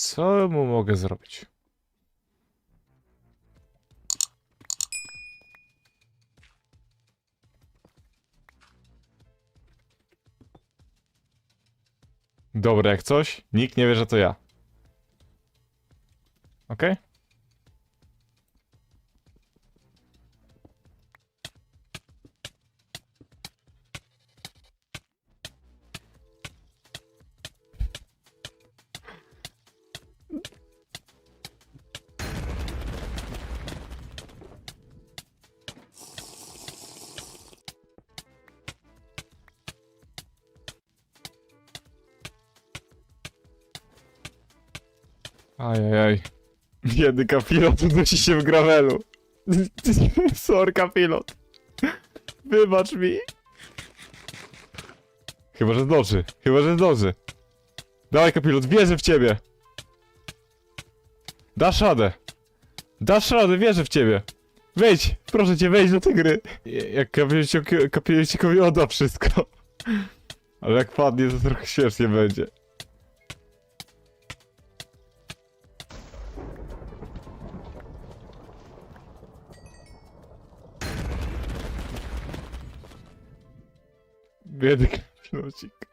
Co mu mogę zrobić? Dobra, jak coś, nikt nie wie, że to ja. Okej? Ajajaj. Biedny kapilot unosi się w gravelu. Sorka pilot. Wybacz mi. Chyba, że zdąży. Chyba, że zdąży. Dawaj kapilot, wierzę w ciebie. Dasz radę. Dasz radę, wierzę w ciebie. Wejdź, proszę cię, wejdź do tej gry. Jak kapilocikowi odda wszystko. Ale jak padnie, to trochę śmiesznie będzie. Biedny kapilocik.